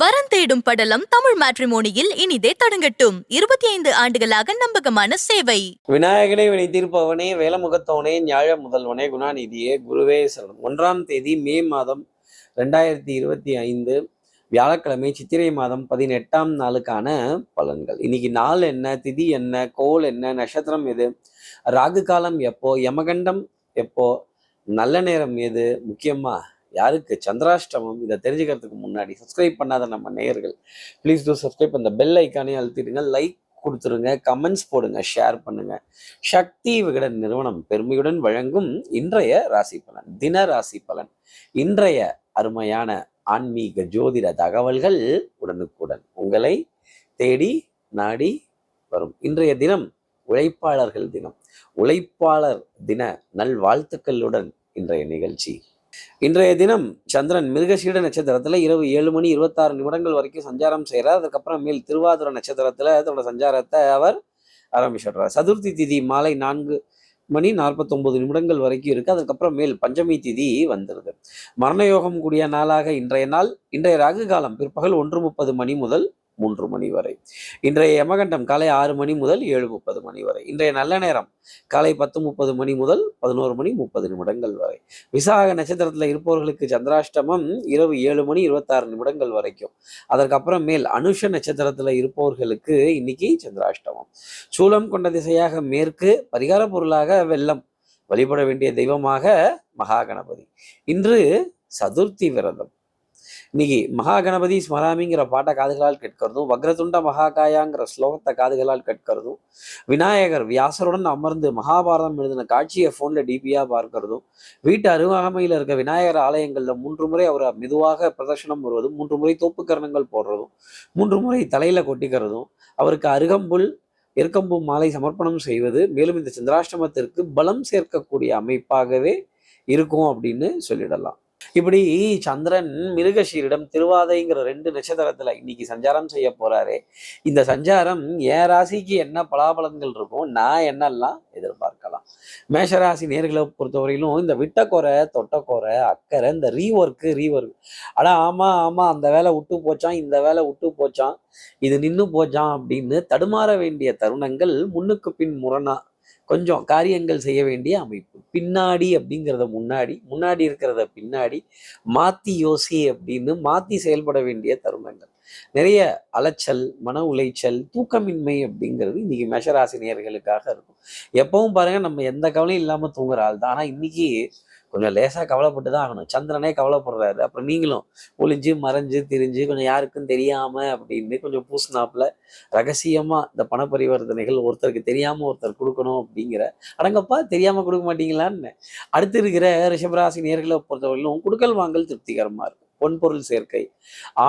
வரன் தேடும் படலம் தமிழ் மேட்ரிமோனியில் இனிதே தொடங்கட்டும். இருபத்தி ஐந்து ஆண்டுகளாக நம்பகமான சேவை. விநாயகனே வினை தீர்ப்பவனே வேலமுகத்தவனே ஞாழ முதல்வனே குணாநிதியே குருவே சரணம். ஒன்றாம் தேதி மே மாதம் ரெண்டாயிரத்தி இருபத்தி ஐந்து வியாழக்கிழமை சித்திரை மாதம் பதினெட்டாம் நாளுக்கான பலன்கள். இன்னைக்கு நாள் என்ன திதி என்ன கோல் என்ன நட்சத்திரம் எது ராகு காலம் எப்போ யமகண்டம் எப்போ நல்ல நேரம் எது முக்கியமா யாருக்கு? சந்திராஷ்டமம். இதை தெரிஞ்சுக்கிறதுக்கு முன்னாடி சப்ஸ்கிரைப் பண்ணாத நம்ம நேயர்கள் ப்ளீஸ் டூ சப்ஸ்கிரைப் அந்த பெல் ஐக்கானே அழுத்திடுங்க. லைக் கொடுத்துருங்க. கமெண்ட்ஸ் போடுங்க. ஷேர் பண்ணுங்க. சக்தி விகடன் நிறுவனம் பெருமையுடன் வழங்கும் இன்றைய ராசி பலன் தின ராசி பலன். இன்றைய அருமையான ஆன்மீக ஜோதிட தகவல்கள் உடனுக்குடன் உங்களை தேடி நாடி வரும். இன்றைய தினம் உழைப்பாளர்கள் தினம். உழைப்பாளர் தின நல்வாழ்த்துக்களுடன் இன்றைய நிகழ்ச்சி. இன்றைய தினம் சந்திரன் மிருகசீட நட்சத்திரத்துல இரவு ஏழு மணி இருபத்தாறு நிமிடங்கள் வரைக்கும் சஞ்சாரம் செய்கிறார் அதுக்கப்புறம் மேல் திருவாதிர நட்சத்திரத்துல தன்னோட சஞ்சாரத்தை அவர் ஆரம்பிச்சிடுறார். சதுர்த்தி திதி மாலை நான்கு மணி நாற்பத்தொன்பது நிமிடங்கள் வரைக்கும் இருக்கு. அதுக்கப்புறம் மேல் பஞ்சமி திதி வந்துடுது மரண யோகம் கூடிய நாளாக இன்றைய நாள். இன்றைய ராகு காலம் பிற்பகல் ஒன்று முப்பது மணி முதல் மூன்று மணி வரை. இன்றைய யமகண்டம் காலை ஆறு மணி முதல் ஏழு முப்பது மணி வரை. இன்றைய நல்ல நேரம் காலை பத்து முப்பது மணி முதல் பதினோரு மணி முப்பது நிமிடங்கள் வரை. விசாக நட்சத்திரத்தில் இருப்பவர்களுக்கு சந்திராஷ்டமம் இரவு ஏழு மணி இருபத்தாறு நிமிடங்கள் வரைக்கும். அதற்கப்புறம் மேல் அனுஷ நட்சத்திரத்தில் இருப்பவர்களுக்கு இன்னைக்கு சந்திராஷ்டமம். சூலம் கொண்ட திசையாக மேற்கு பரிகார பொருளாக வெள்ளம். வழிபட வேண்டிய தெய்வமாக மகா கணபதி இன்று சதுர்த்தி விரதம். இன்னைக்கு மகா கணபதி ஸ்மராமிங்கிற பாட்டை காதுகளால் கேட்கறதும் வக்ரதுண்ட மகாகாயாங்கிற ஸ்லோகத்தை காதுகளால் கேட்கறதும் விநாயகர் வியாசருடன் அமர்ந்து மகாபாரதம் எழுதின காட்சியை ஃபோனில் டிபியாக பார்க்கறதும் வீட்டு அருகாமையில் இருக்க விநாயகர் ஆலயங்களில் மூன்று முறை அவரை மெதுவாக பிரதர்ஷனம் வருவதும் மூன்று முறை தோப்புக்கரணங்கள் போடுறதும் மூன்று முறை தலையில் கொட்டிக்கிறதும் அவருக்கு அருகம்புல் எருக்கம்பூ மாலை சமர்ப்பணம் செய்வது மேலும் இந்த சந்திராஷ்டமத்திற்கு பலம் சேர்க்கக்கூடிய அமைப்பாகவே இருக்கும் அப்படின்னு சொல்லிடலாம். இப்படி சந்திரன் மிருகஷீரிடம் திருவாதைங்கிற ரெண்டு நட்சத்திரத்துல இன்னைக்கு சஞ்சாரம் செய்ய போறாரு. இந்த சஞ்சாரம் என் ராசிக்கு என்ன பலாபலன்கள் இருக்கும் நான் என்னெல்லாம் எதிர்பார்க்கலாம். மேஷராசி நேர்களை பொறுத்தவரையிலும் இந்த விட்டக்குறை தொட்டக்குறை அக்கறை இந்த ரீஒர்க்கு ரீஒர்க் அடா ஆமா ஆமா அந்த வேலை விட்டு போச்சான் இந்த வேலை விட்டு போச்சான் இது நின்று போச்சான் அப்படின்னு தடுமாற வேண்டிய தருணங்கள் முன்னுக்கு பின் முரணா கொஞ்சம் காரியங்கள் செய்ய வேண்டிய அமைப்பு. பின்னாடி அப்படிங்கிறத முன்னாடி முன்னாடி இருக்கிறத பின்னாடி மாத்தி யோசி அப்படின்னு மாத்தி செயல்பட வேண்டிய தருணங்கள். நிறைய அலைச்சல் மன உளைச்சல் தூக்கமின்மை அப்படிங்கிறது இன்னைக்கு மேஷராசினியர்களுக்காக இருக்கும். எப்பவும் பாருங்க நம்ம எந்த கவலையும் இல்லாம தூங்குற ஆள் தான் ஆனா இன்னைக்கு கொஞ்சம் லேசாக கவலைப்பட்டு தான் ஆகணும். சந்திரனே கவலைப்படுறாரு. அப்புறம் நீங்களும் ஒளிஞ்சு மறைஞ்சு திரிஞ்சு கொஞ்சம் யாருக்கும் தெரியாமல் அப்படின்னு கொஞ்சம் பூசினாப்புல ரகசியமாக இந்த பண பரிவர்த்தனைகள் ஒருத்தருக்கு தெரியாமல் ஒருத்தர் கொடுக்கணும் அப்படிங்கிற அடங்கப்பா தெரியாமல் கொடுக்க மாட்டீங்களான்னு. அடுத்து இருக்கிற ரிஷபராசி நேர்களை பொறுத்தவரையிலும் கொடுக்கல் வாங்கல் திருப்திகரமாக இருக்கும். பொன்பொருள் சேர்க்கை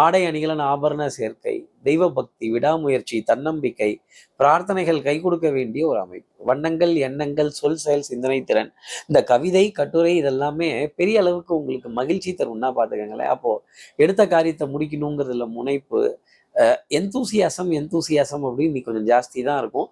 ஆடை அணிகலன் ஆபரண சேர்க்கை தெய்வ பக்தி விடாமுயற்சி தன்னம்பிக்கை பிரார்த்தனைகள் கை கொடுக்க வேண்டிய ஒரு அமைப்பு. வண்ணங்கள் எண்ணங்கள் சொல் செயல் சிந்தனை திறன். இந்த கவிதை கட்டுரை இதெல்லாமே பெரிய அளவுக்கு உங்களுக்கு மகிழ்ச்சி தரும்னா பார்த்துக்கங்களேன். அப்போ எடுத்த காரியத்தை முடிக்கணுங்கிறதுல முனைப்பு எந்தூசியாசம் எந்தூசியாசம் அப்படின்னு இன்னைக்கு கொஞ்சம் ஜாஸ்தி தான் இருக்கும்.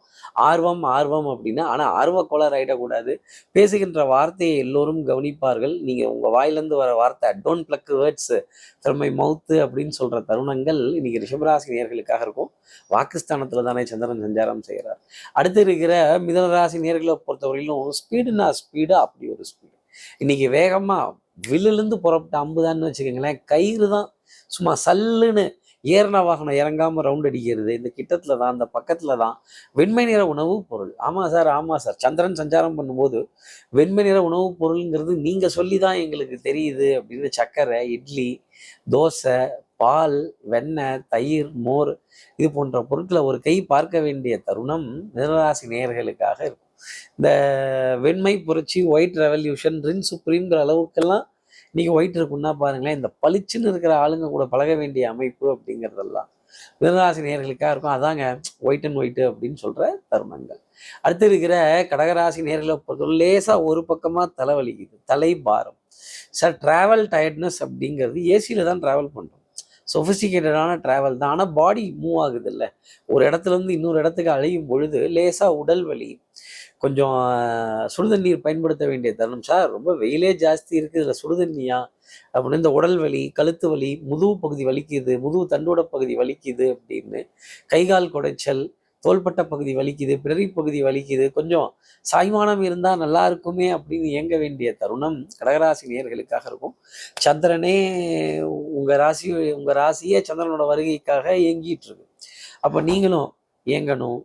ஆர்வம் ஆர்வம் அப்படின்னா ஆனால் ஆர்வக்கோளர் ஆகிடக்கூடாது பேசுகின்ற வார்த்தையை எல்லோரும் கவனிப்பார்கள். நீங்கள் உங்கள் வாயிலேருந்து வர வார்த்தை don't pluck words from my mouth அப்படின்னு சொல்கிற தருணங்கள் இன்னைக்கு ரிஷபராசி நேர்களுக்காக இருக்கும். வாக்குஸ்தானத்தில் தானே சந்திரன் சஞ்சாரம் செய்கிறார் அடுத்து இருக்கிற மிதனராசி நேர்களை பொறுத்தவரையிலும் ஸ்பீடுனா ஸ்பீடு அப்படி ஒரு ஸ்பீடு இன்னைக்கு வேகமாக வில்லுலேருந்து புறப்பட்ட அம்புதான்னு வச்சுக்கோங்களேன் கயிறு தான் சும்மா சல்லுன்னு ஏறின வாகனம் இறங்காமல் ரவுண்ட் அடிக்கிறது. இந்த கிட்டத்தில் தான் இந்த பக்கத்தில் தான் வெண்மை நிற உணவுப் பொருள். ஆமாம் சார் ஆமாம் சார். சந்திரன் சஞ்சாரம் பண்ணும்போது வெண்மை நிற உணவுப் பொருள்ங்கிறது நீங்கள் சொல்லி தான் எங்களுக்கு தெரியுது அப்படின்னு சர்க்கரை இட்லி தோசை பால் வெண்ணெய் தயிர் மோர் இது போன்ற பொருட்களை ஒரு கை பார்க்க வேண்டிய தருணம் மிதனராசி நேயர்களுக்காக இருக்கும். இந்த வெண்மை புரட்சி ஒயிட் ரெவல்யூஷன் ரின் சுப்ரீம்ங்கிற அளவுக்கெல்லாம் இன்னைக்கு ஒயிட் இருக்குன்னா பாருங்களேன் இந்த பளிச்சுன்னு இருக்கிற ஆளுங்க கூட பழக வேண்டிய அமைப்பு அப்படிங்கிறதெல்லாம் மிதனராசி நேர்களுக்காக இருக்கும். அதாங்க ஒயிட் அண்ட் ஒயிட் அப்படின்னு சொல்ற தருணங்கள். அடுத்து இருக்கிற கடகராசி நேர்களை பொறுத்தவரை லேசாக ஒரு பக்கமாக தலைவலிக்குது தலை பாரம் சார் ட்ராவல் டயர்ட்னஸ் அப்படிங்கிறது ஏசியில் தான் ட்ராவல் பண்ணுறோம் சொஃபிஸ்டிகேட்டடான ட்ராவல் தான். ஆனால் பாடி மூவ் ஆகுது இல்லை. ஒரு இடத்துல இருந்து இன்னொரு இடத்துக்கு அழையும் பொழுது லேசாக உடல் வலி கொஞ்சம் சுடுதண்ணீர் பயன்படுத்த வேண்டிய தருணம். சார் ரொம்ப வெயிலே ஜாஸ்தி இருக்குது இதில் சுடுதண்ணியா? அப்படின்னு இந்த உடல் வலி கழுத்து வலி முதுகு பகுதி வலிக்குது முதுகு தண்டோட பகுதி வலிக்குது அப்படின்னு கை கால் குடைச்சல் தோள்பட்ட பகுதி வலிக்குது பிறரி பகுதி வலிக்குது. கொஞ்சம் சாய்மானம் இருந்தால் நல்லா இருக்குமே அப்படின்னு இயங்க வேண்டிய தருணம் கடகராசி நேயர்களுக்காக இருக்கும். சந்திரனே உங்கள் ராசி உங்கள் ராசியே சந்திரனோட வருகைக்காக இயங்கிட்டு இருக்கு. அப்போ நீங்களும் இயங்கணும்.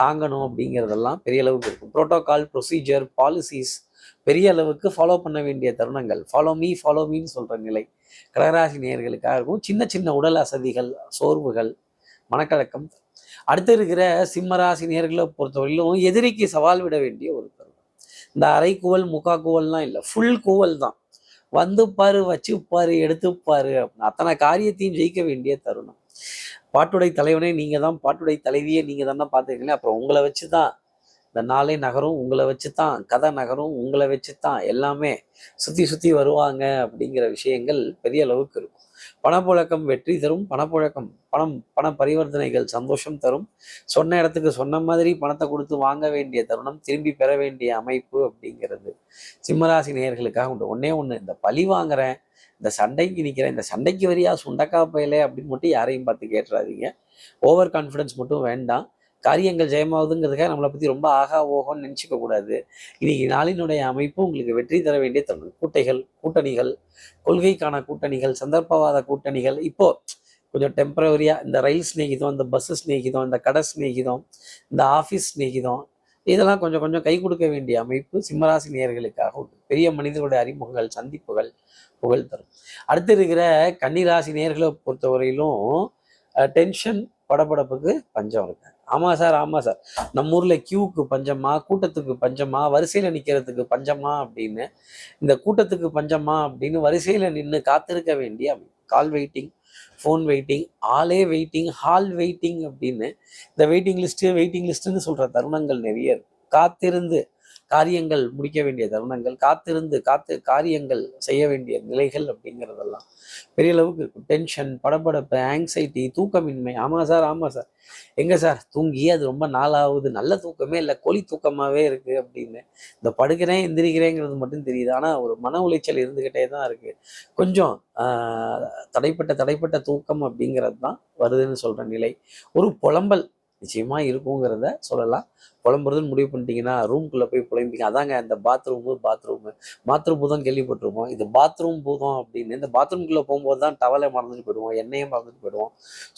தாங்கணும் அப்படிங்கிறதெல்லாம் பெரிய அளவுக்கு இருக்கும். ப்ரோட்டோகால் ப்ரொசீஜர் பாலிசிஸ் பெரிய அளவுக்கு ஃபாலோ பண்ண வேண்டிய தருணங்கள். ஃபாலோ மீ ஃபாலோ மீன்னு சொல்கிற நிலை. கடகராசி நேயர்களுக்காக இருக்கும். சின்ன சின்ன உடல் அசதிகள் சோர்வுகள் மனக்கலக்கம். அடுத்து இருக்கிற சிம்மராசி நேர்களை பொறுத்தவரையிலும் எதிரிக்கு சவால் விட வேண்டிய ஒரு தருணம். இந்த அரைக்குவல் கூவல் முக்கா கூவல்லாம் இல்லை. ஃபுல் கூவல் தான். வந்து பாரு வச்சு பாரு அப்படின்னு அத்தனை காரியத்தையும் ஜெயிக்க வேண்டிய தருணம். பாட்டுடை தலைவனே நீங்கள் தான் பாட்டுடை தலைவியே நீங்கள் தானே பார்த்துருக்கீங்களே? அப்புறம் உங்களை வச்சு தான் இந்த நாளே நகரும் உங்களை வச்சு தான் கதை நகரும் உங்களை வச்சு தான் எல்லாமே சுற்றி சுற்றி வருவாங்க அப்படிங்கிற விஷயங்கள் பெரிய அளவுக்கு இருக்கும். பணப்புழக்கம் வெற்றி தரும் பணப்புழக்கம் பணம் பண பரிவர்த்தனைகள் சந்தோஷம் தரும். சொன்ன இடத்துக்கு சொன்ன மாதிரி பணத்தை கொடுத்து வாங்க வேண்டிய தருணம் திரும்பி பெற வேண்டிய அமைப்பு அப்படிங்கிறது சிம்மராசி நேயர்களுக்காக உண்டு. ஒன்றே ஒன்று இந்த பழி வாங்குறேன் இந்த சண்டைக்கு நிற்கிறேன் இந்த சண்டைக்கு வரியா சுண்டக்கா பயலே அப்படின்னு மட்டும் யாரையும் பார்த்து கேட்டுறாதீங்க. ஓவர் கான்ஃபிடன்ஸ் மட்டும் வேண்டாம். காரியங்கள் ஜெயமாகுதுங்கிறதுக்காக நம்மளை பற்றி ரொம்ப ஆகா ஓகோன்னு நினச்சிக்க கூடாது. இன்னைக்கு நாளினுடைய அமைப்பு உங்களுக்கு வெற்றி தர வேண்டிய தருணம் கூட்டைகள் கூட்டணிகள் கொள்கைக்கான கூட்டணிகள் சந்தர்ப்பவாத கூட்டணிகள். இப்போது கொஞ்சம் டெம்பரவரியாக இந்த ரயில் ஸ்நேகிதம் இந்த பஸ்ஸு ஸ்நேகிதம் இந்த கடை ஸ்நேகிதம் இந்த ஆஃபீஸ் ஸ்நேகிதம் இதெல்லாம் கொஞ்சம் கொஞ்சம் கை கொடுக்க வேண்டிய அமைப்பு சிம்மராசி நேர்களுக்காக உண்டு. பெரிய மனிதர்களுடைய அறிமுகங்கள் சந்திப்புகள் புகழ் தரும். அடுத்து இருக்கிற கன்னிராசி நேர்களை பொறுத்தவரையிலும் டென்ஷன் படபடப்புக்கு பஞ்சம் இருக்கு. ஆமாம் சார் ஆமாம் சார். நம்ம ஊரில் கியூக்கு பஞ்சமா கூட்டத்துக்கு பஞ்சமா வரிசையில் நிற்கிறதுக்கு பஞ்சமா அப்படின்னு இந்த கூட்டத்துக்கு பஞ்சமா அப்படின்னு வரிசையில் நின்று காத்திருக்க வேண்டிய கால் வெயிட்டிங் ஃபோன் வெயிட்டிங் ஆளே வெயிட்டிங் ஹால் வெயிட்டிங் அப்படின்னு இந்த வெயிட்டிங் லிஸ்ட்டு வெயிட்டிங் லிஸ்ட்டுன்னு சொல்கிற தருணங்கள் நிறைய காத்திருந்து காரியங்கள் முடிக்க வேண்டிய தருணங்கள் காத்திருந்து காத்து காரியங்கள் செய்ய வேண்டிய நிலைகள் அப்படிங்கிறதெல்லாம் பெரிய அளவுக்கு இருக்கும். டென்ஷன் படபடப்பு ஆங்ஸைட்டி தூக்கமின்மை. ஆமாம் சார் ஆமாம் சார். எங்கே சார்? தூங்கி அது ரொம்ப நாளாகுது. நல்ல தூக்கமே இல்லை. கொலி தூக்கமாகவே இருக்குது அப்படின்னு. இந்த படுக்கிறேன் எந்திரிக்கிறேங்கிறது மட்டும் தெரியுது. ஆனால் ஒரு மன உளைச்சல் இருந்துக்கிட்டே தான் இருக்குது கொஞ்சம் தடைப்பட்ட தடைப்பட்ட தூக்கம் அப்படிங்கிறது தான் வருதுன்னு சொல்கிற நிலை. ஒரு புலம்பல் நிச்சயமாக இருக்குங்கிறத சொல்லலாம். புலம்புறதுன்னு முடிவு பண்ணிட்டீங்கன்னா ரூம்குள்ளே போய் புலம்பிங்க. அதாங்க அந்த பாத்ரூமு பாத்ரூமு பாத்ரூம் பூதம் கேள்விப்பட்டிருப்போம். இது பாத்ரூம் பூதம் அப்படின்னு இந்த பாத்ரூம்குள்ளே போகும்போது தான் டவலை மறந்துட்டு போயிடுவோம் எண்ணெயும் மறந்துட்டு போயிடுவோம்.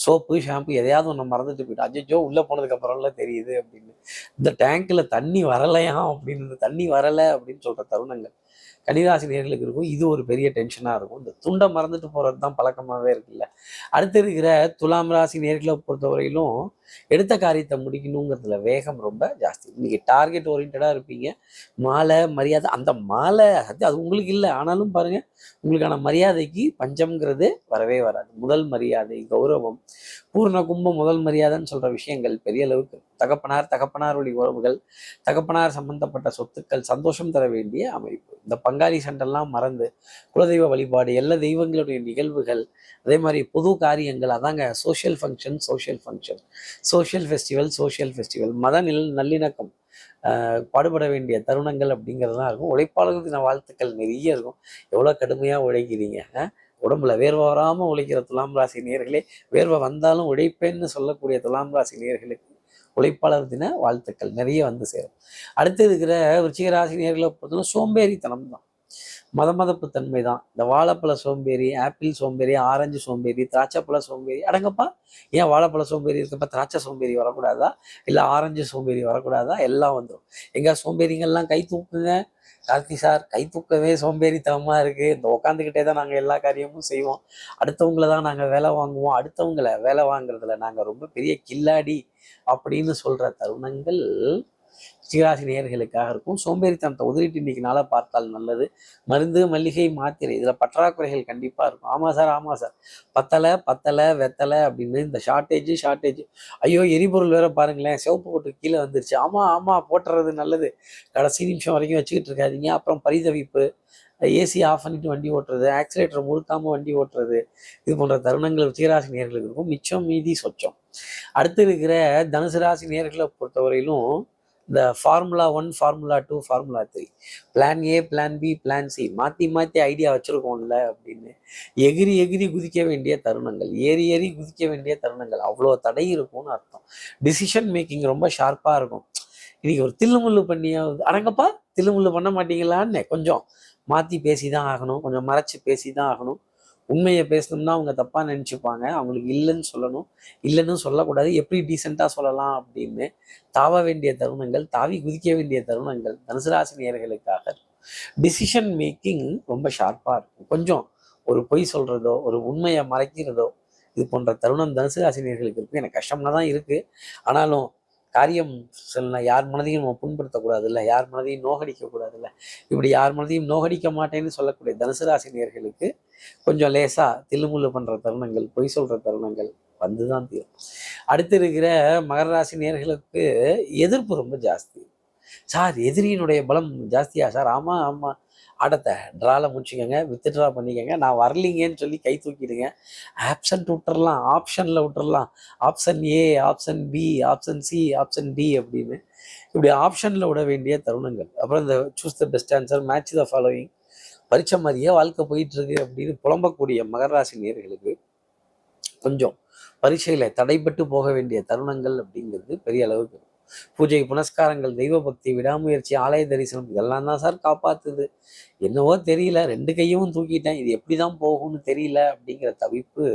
சோப்பு ஷாம்பு எதையாவது ஒன்று மறந்துட்டு போயிடும். அஜ்ஜோ உள்ளே போனதுக்கப்புறம்லாம் தெரியுது அப்படின்னு. இந்த டேங்க்கில் தண்ணி வரலையா அப்படின்னு இந்த தண்ணி வரலை அப்படின்னு சொல்கிற தருணங்கள். கன்னிராசி நேர்களுக்கு இருக்கும். இது ஒரு பெரிய டென்ஷனாக இருக்கும். இந்த துண்டை மறந்துட்டு போகிறது தான் பழக்கமாகவே இருக்குல்ல. அடுத்து இருக்கிற துலாம் ராசி நேர்களை பொறுத்தவரையிலும் எடுத்த காரியத்தை முடிக்கணுங்கிறதுல வேகம் ரொம்ப ஜாஸ்தி. இன்னைக்கு டார்கெட் ஓரியன்டாக இருப்பீங்க. மாலை மரியாதை அந்த மாலை அது அது உங்களுக்கு இல்லை. ஆனாலும் பாருங்க உங்களுக்கான மரியாதைக்கு பஞ்சம்ங்கிறது வரவே வராது. முதல் மரியாதை கௌரவம் பூர்ண கும்பம் முதல் மரியாதைன்னு சொல்ற விஷயங்கள் பெரிய அளவுக்கு தகப்பனார் தகப்பனார் வழி உறவுகள் தகப்பனார் சம்பந்தப்பட்ட சொத்துக்கள் சந்தோஷம் தர வேண்டிய அமைப்பு. இந்த பங்காளி சண்டெல்லாம் மறந்து குலதெய்வ வழிபாடு எல்லா தெய்வங்களுடைய நிகழ்வுகள் அதே மாதிரி பொது காரியங்கள் அதாங்க social function social function social festival social festival மத நில் நல்லிணக்கம் பாடுபட வேண்டிய தருணங்கள் அப்படிங்கிறதுலாம் இருக்கும். உழைப்பாளர்களுக்கு நான் வாழ்த்துக்கள் நிறைய இருக்கும். எவ்வளோ கடுமையாக உழைக்கிறீங்க உடம்புல வேர்வை வராமல் உழைக்கிற துலாம் ராசி நேர்களே வேர்வை வந்தாலும் உழைப்பேன்னு சொல்லக்கூடிய துலாம் ராசி நேர்களுக்கு உழைப்பாளர் தின வாழ்த்துக்கள். நிறைய வந்து சேரும். அடுத்து இருக்கிற விருச்சிக ராசி நேர்களை பொறுத்தவரை சோம்பேறித்தனம் தான் மத மதப்பு தன்மை தான் இந்த வாழைப்பழ சோம்பேறி ஆப்பிள் சோம்பேறி ஆரஞ்சு சோம்பேறி திராட்சைப்பழ சோம்பேறி அடங்கப்பா. ஏன் வாழைப்பழ சோம்பேறி இருக்கப்ப திராட்சை சோம்பேறி வரக்கூடாதா? இல்லை ஆரஞ்சு சோம்பேறி வரக்கூடாதா? எல்லாம் வந்துடும் எங்கள் சோம்பேறிங்கள்லாம் கை தூக்குங்க. கார்த்தி சார் கை தூக்கவே சோம்பேறித்தனமாக இருக்குது இந்த உட்காந்துக்கிட்டே தான் நாங்கள் எல்லா காரியமும் செய்வோம். அடுத்தவங்கள தான் நாங்கள் வேலை வாங்குவோம். அடுத்தவங்கள வேலை வாங்குறதுல நாங்கள் ரொம்ப பெரிய கில்லாடி அப்படின்னு சொல்கிற தருணங்கள் சிகராசி நேர்களுக்காக இருக்கும். சோம்பேறித்தனத்தை உதறிட்டு இன்னைக்கு நாளா பார்த்தால் நல்லது. மருந்து மல்லிகை மாத்திரை இதில் பற்றாக்குறைகள் கண்டிப்பாக இருக்கும். ஆமாம் சார் ஆமாம் சார். பத்தலை பத்தலை வெத்தலை அப்படின்னு இந்த ஷார்ட்டேஜ் ஷார்ட்டேஜ் ஐயோ எரிபொருள் வேற பாருங்களேன். சிவப்பு போட்டு கீழே வந்துருச்சு. ஆமா ஆமா போட்டுறது நல்லது. கடைசி நிமிஷம் வரைக்கும் வச்சுக்கிட்டு இருக்காதீங்க. அப்புறம் பரிதவிப்பு ஏசி ஆஃப் பண்ணிட்டு வண்டி ஓட்டுறது ஆக்சிலேட்டர் முழுக்காமல் வண்டி ஓட்டுறது. இது போன்ற தருணங்கள் சீராசி நேர்களுக்கு இருக்கும். மிச்சம் மீதி சொச்சம். அடுத்து இருக்கிற தனுசு ராசி நேர்களை பொறுத்தவரையிலும் இந்த formula one formula two formula three plan A plan B plan C மாற்றி மாற்றி ஐடியா வச்சுருக்கோம்ல அப்படின்னு. எகிரி எகிரி குதிக்க வேண்டிய தருணங்கள் ஏறி ஏறி குதிக்க வேண்டிய தருணங்கள். அவ்வளோ தடை இருக்கும்னு அர்த்தம். டிசிஷன் மேக்கிங் ரொம்ப ஷார்ப்பாக இருக்கும். இன்னைக்கு ஒரு தில்லுமுள்ளு பண்ணியாவது அடங்கப்பா தில்லுமுள்ளு பண்ண மாட்டீங்களான்னு கொஞ்சம் மாற்றி பேசி தான் ஆகணும். கொஞ்சம் மறைச்சு பேசி தான் ஆகணும். உண்மையை பேசணும்னா அவங்க தப்பாக நினச்சிப்பாங்க. அவங்களுக்கு இல்லைன்னு சொல்லணும். இல்லைன்னு சொல்லக்கூடாது. எப்படி டீசெண்டாக சொல்லலாம் அப்படின்னு தாவ வேண்டிய தருணங்கள் தாவி குதிக்க வேண்டிய தருணங்கள் தனுசு ராசி நேயர்களுக்காக டிசிஷன் மேக்கிங் ரொம்ப ஷார்ப்பாக இருக்கும். கொஞ்சம் ஒரு பொய் சொல்கிறதோ ஒரு உண்மையை மறைக்கிறதோ இது போன்ற தருணம் தனுசு ராசி இருக்குது எனக்கு கஷ்டம்னா தான் இருக்குது ஆனாலும் காரியம் சொல்லலாம் யார் மனதையும் நம்ம புண்படுத்தக்கூடாதுல்ல. யார் மனதையும் நோகடிக்கக்கூடாதுல்ல. இப்படி யார் மனதையும் நோகடிக்க மாட்டேன்னு சொல்லக்கூடிய தனுசு ராசி நேயர்களுக்கு கொஞ்சம் லேசா தில்லுமுள்ளு பண்ற தருணங்கள் பொய் சொல்ற தருணங்கள் வந்து தான் தீரும். அடுத்து இருக்கிற மகர ராசி நேர்களுக்கு எதிர்ப்பு ரொம்ப ஜாஸ்தி. சார் எதிரியினுடைய பலம் ஜாஸ்தியா? சார் ஆமா ஆமா. ஆடத்தை ட்ரால முடிச்சுக்கோங்க வித்ட்ரா பண்ணிக்கோங்க. நான் வரலீங்கன்னு சொல்லி கை தூக்கிடுங்க. ஆப்ஷன் விட்டுறலாம் ஆப்ஷனில் விட்டுறலாம். Option A option B option C option D அப்படின்னு இப்படி ஆப்ஷனில் விட வேண்டிய தருணங்கள். அப்புறம் இந்த choose the best answer match the following பரிச்சை மாதிரியே வாழ்க்கை போயிட்டு இருக்கு அப்படின்னு புலம்பக்கூடிய மகர ராசி கொஞ்சம் பரீட்சையில தடைப்பட்டு போக வேண்டிய தருணங்கள் அப்படிங்கிறது பெரிய அளவுக்கு பூஜை புனஸ்காரங்கள் தெய்வ பக்தி விடாமுயற்சி ஆலய தரிசனம் இதெல்லாம் தான் சார் காப்பாத்துது. என்னவோ தெரியல ரெண்டு கையும் தூக்கிட்டேன் இது எப்படி தான் போகும்னு தெரியல அப்படிங்கிற தவிப்பு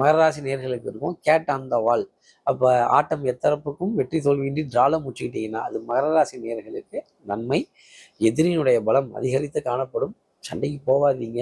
மகராசி நேர்களுக்கு இருக்கும். Cat on the wall. அப்போ ஆட்டம் எத்தரப்புக்கும் வெற்றி தோல்வியின்றி டிரால முடிச்சுக்கிட்டீங்கன்னா அது மகராசி நேர்களுக்கு நன்மை எதிரியினுடைய பலம் அதிகரித்து காணப்படும். சண்டைக்கு போகாதீங்க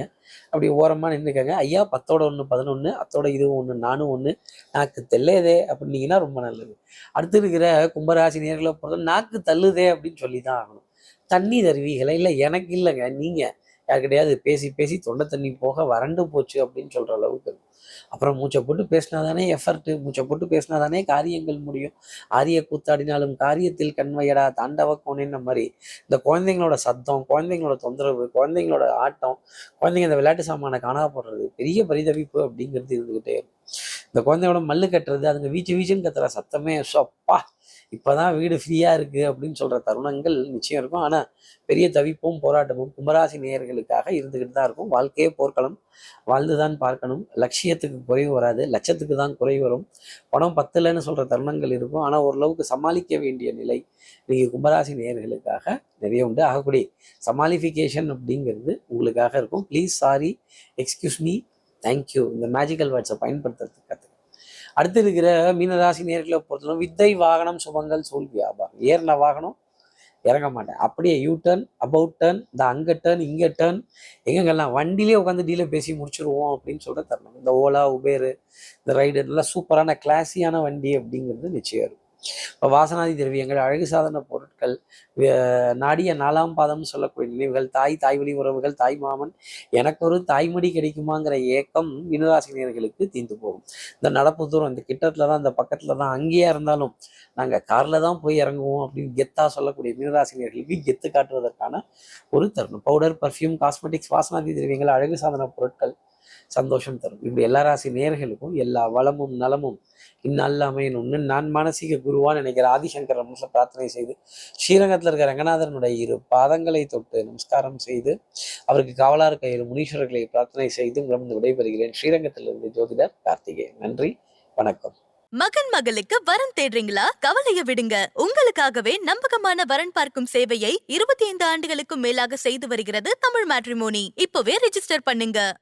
அப்படி ஓரமாக நின்றுக்கங்க ஐயா பத்தோட ஒன்று பதினொன்று அத்தோட இதுவும் ஒன்று நானும் ஒன்று நாக்கு தெல்லையதே அப்படின்னீங்கன்னா ரொம்ப நல்லது. அடுத்து இருக்கிற கும்பராசி நேர்களை பொறுத்த நாக்கு தள்ளுதே அப்படின்னு சொல்லி தான் ஆகணும். தண்ணி தருவீங்களே? இல்லை எனக்கு இல்லைங்க. நீங்கள் கிடையாது. பேசி பேசி தொண்டை தண்ணி போக வறண்டு போச்சு அப்படின்னு சொல்கிற அளவுக்கு இருக்கும். அப்புறம் மூச்சை போட்டு பேசினா தானே எஃபர்ட்டு மூச்சை போட்டு பேசினா தானே காரியங்கள் முடியும். ஆரிய கூத்தாடினாலும் காரியத்தில் கண்வையடா தாண்டவ கோணின்ன மாதிரி? இந்த குழந்தைங்களோட சத்தம் குழந்தைங்களோட தொந்தரவு குழந்தைங்களோட ஆட்டம் குழந்தைங்க இந்த விளையாட்டு சாமானை காணா போடுறது பெரிய பரிதவிப்பு அப்படிங்கிறது இருந்துக்கிட்டே இருக்கும். இந்த குழந்தையோட மல்லு கட்டுறது அதுங்க வீச்சு வீச்சுன்னு கத்துற சத்தமே அப்பா. இப்போதான் வீடு ஃப்ரீயாக இருக்குது அப்படின்னு சொல்கிற தருணங்கள் நிச்சயம் இருக்கும். ஆனால் பெரிய தவிப்பும் போராட்டமும் கும்பராசி நேயர்களுக்காக இருந்துக்கிட்டு தான் இருக்கும். வாழ்க்கையே போர்க்களம். வாழ்ந்து தான் பார்க்கணும். லட்சியத்துக்கு குறைவு வராது. லட்சத்துக்கு தான் குறைவு வரும். பணம் பத்தலைன்னு சொல்கிற தருணங்கள் இருக்கும். ஆனால் ஓரளவுக்கு சமாளிக்க வேண்டிய நிலை நீங்கள் கும்பராசி நேயர்களுக்காக நிறைய உண்டு. ஆகக்கூடிய சமாளிஃபிகேஷன் அப்படிங்கிறது உங்களுக்காக இருக்கும். Please sorry excuse me thank you இந்த மேஜிக்கல் வேர்ட்ஸை பயன்படுத்துறதுக்கு கற்றுக்க அடுத்து இருக்கிற மீனராசி நேர்களை பொறுத்தவரை வித்தை வாகனம் சுபங்கள் சூழ் வியாபாரம். ஏறின வாகனம் இறங்க மாட்டேன். அப்படியே யூ டர்ன் அபவுட் டர்ன் இந்த அங்கே டர்ன் இங்கே டர்ன் எங்கெங்கெல்லாம் வண்டியிலே உட்காந்து டீலை பேசி முடிச்சிருவோம் அப்படின்னு சொல்கிற தரணும். இந்த ஓலா உபேரு இந்த ரைடு நல்லா சூப்பரான கிளாஸியான வண்டி அப்படிங்கிறது நிச்சயம் இருக்கும். இப்போ வாசனாதி திரவியங்கள் அழகு சாதன பொருட்கள் நாடிய நாலாம் பாதம்னு சொல்லக்கூடிய நினைவுகள் தாய் தாய்வழி உறவுகள் தாய் மாமன் எனக்கு ஒரு தாய்மடி கிடைக்குமாங்கிற ஏக்கம் மீனராசினியர்களுக்கு தீர்ந்து போகும். இந்த நடப்பு தூரம் இந்த கிட்டத்துல தான் இந்த பக்கத்துல தான் அங்கேயே இருந்தாலும் நாங்க காரில் தான் போய் இறங்குவோம் அப்படின்னு கெத்தா சொல்லக்கூடிய மீனராசினியர்களுக்கு கெத்து காட்டுவதற்கான ஒரு தருணம். பவுடர் பர்ஃப்யூம் காஸ்மெட்டிக்ஸ் வாசனாதி திரவியங்கள் அழகு சாதன பொருட்கள் சந்தோஷம் தரும். இப்படி எல்லா ராசி நேர்களுக்கும் எல்லா வளமும் நலமும் இந்நாளில் அமையணும்னு நான் மானசீக குருவான் நினைக்கிற ஆதிசங்கர் ரமேஷ பிரார்த்தனை செய்து ஸ்ரீரங்கத்தில் இருக்கிற ரங்கநாதனுடைய இரு பாதங்களை தொட்டு நமஸ்காரம் செய்து அவருக்கு காவலா இருக்க இரு முனீஸ்வரர்களை பிரார்த்தனை செய்து உங்களிடம் விடைபெறுகிறேன். ஸ்ரீரங்கத்திலிருந்து ஜோதிடர் கார்த்திகேயன் நன்றி. வணக்கம். மகன் மகளுக்கு வரன் தேடுறீங்களா? கவலைய விடுங்க. உங்களுக்காகவே நம்பகமான வரன் பார்க்கும் சேவையை இருபத்தி ஐந்து ஆண்டுகளுக்கும் மேலாக செய்து வருகிறது தமிழ் மேட்ரிமோனி. இப்பவே ரெஜிஸ்டர் பண்ணுங்க.